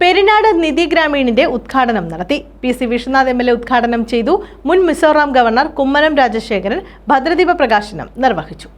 പെരിനാട് നിധി ഗ്രാമീണിന്റെ ഉദ്ഘാടനം നടത്തി. P C Viswanath M L A ഉദ്ഘാടനം ചെയ്തു. മുൻ മിസോറാം ഗവർണർ കുമ്മനം രാജശേഖരൻ ഭദ്രദീപ പ്രകാശനം നിർവഹിച്ചു.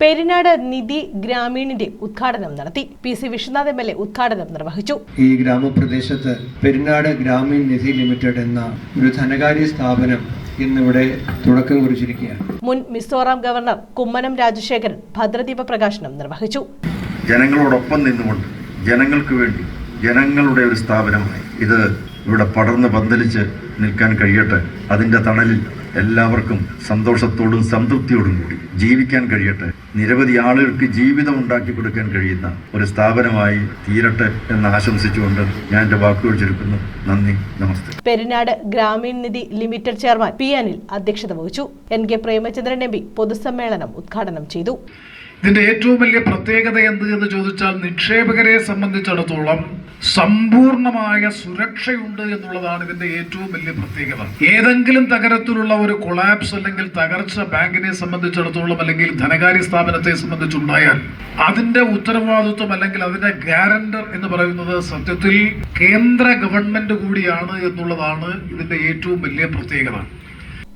പെരിനാട് നിധി ഗ്രാമീണിന്റെ ഉദ്ഘാടനം നടത്തി. P C Viswanath M L A ഉദ്ഘാടനം നിർവഹിച്ചു. ഈ ഗ്രാമപ്രദേശത്ത് പെരിനാട് ഗ്രാമീൺ നിധി ലിമിറ്റഡ് എന്ന ഒരു ധനകാര്യ സ്ഥാപനം ഇന്നിവിടെ തുടക്കം കുറിച്ചിരിക്കുകയാണ്. മുൻ മിസോറാം ഗവർണർ കുമ്മനം രാജശേഖരൻ ഭദ്രദീപ പ്രകാശനം നിർവഹിച്ചു. ജനങ്ങളോടൊപ്പം നിന്നുകൊണ്ട് ജനങ്ങൾക്ക് വേണ്ടി ജനങ്ങളുടെ ഒരു സ്ഥാപനമായി ഇത് ഇവിടെ പടർന്ന് പന്തലിച്ച് നിൽക്കാൻ കഴിയട്ടെ. അതിന്റെ തണലിൽ എല്ലാവർക്കും സന്തോഷത്തോടും സംതൃപ്തിയോടും കൂടി ജീവിക്കാൻ കഴിയട്ടെ. നിരവധി ആളുകൾക്ക് ജീവിതം ഉണ്ടാക്കി കൊടുക്കാൻ കഴിയുന്ന ഒരു സ്ഥാപനമായി തീരട്ടെ എന്ന് ആശംസിച്ചുകൊണ്ട് ഞാൻ എന്റെ വാക്കുകൾ ചുരുക്കുന്നു. നന്ദി നമസ്തേ. Perinad Grameen Nidhi limited chairman P Anil അധ്യക്ഷത വഹിച്ചു. N K Premachandran M P പൊതുസമ്മേളനം ഉദ്ഘാടനം ചെയ്തു. ഇതിന്റെ ഏറ്റവും വലിയ പ്രത്യേകത എന്ത് എന്ന് ചോദിച്ചാൽ നിക്ഷേപകരെ സംബന്ധിച്ചിടത്തോളം സമ്പൂർണമായ സുരക്ഷയുണ്ട് എന്നുള്ളതാണ് ഇതിന്റെ ഏറ്റവും വലിയ പ്രത്യേകത. ഏതെങ്കിലും തകരത്തിലുള്ള ഒരു കൊളാപ്സ് അല്ലെങ്കിൽ തകർച്ച ബാങ്കിനെ സംബന്ധിച്ചിടത്തോളം അല്ലെങ്കിൽ ധനകാര്യ സ്ഥാപനത്തെ സംബന്ധിച്ചുണ്ടായാൽ അതിന്റെ ഉത്തരവാദിത്വം അല്ലെങ്കിൽ അതിന്റെ ഗ്യാരണ്ടർ എന്ന് പറയുന്നത് സത്യത്തിൽ കേന്ദ്ര ഗവൺമെന്റ് കൂടിയാണ് എന്നുള്ളതാണ് ഇതിന്റെ ഏറ്റവും വലിയ പ്രത്യേകത.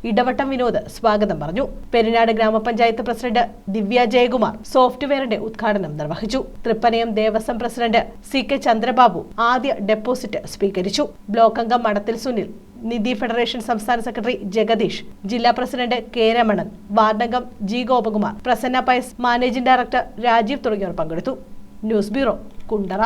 ഇടവട്ടം വിനോദ് സ്വാഗതം പറഞ്ഞു. പെരിനാട് ഗ്രാമപഞ്ചായത്ത് പ്രസിഡന്റ് ദിവ്യ ജയകുമാർ സോഫ്റ്റ്വെയറിന്റെ ഉദ്ഘാടനം നിർവഹിച്ചു. Thrippanayam Devaswom president C K Chandrababu ആദ്യ ഡെപ്പോസിറ്റ് സ്വീകരിച്ചു. ബ്ലോക്ക് അംഗം മടത്തിൽ സുനിൽ നിധി ഫെഡറേഷൻ സംസ്ഥാന സെക്രട്ടറി ജഗദീഷ് ജില്ലാ president K Ramanan വാർഡംഗം G Gopakumar Prasanna Pius managing director Rajeev തുടങ്ങിയവർ പങ്കെടുത്തു. News bureau Kundara.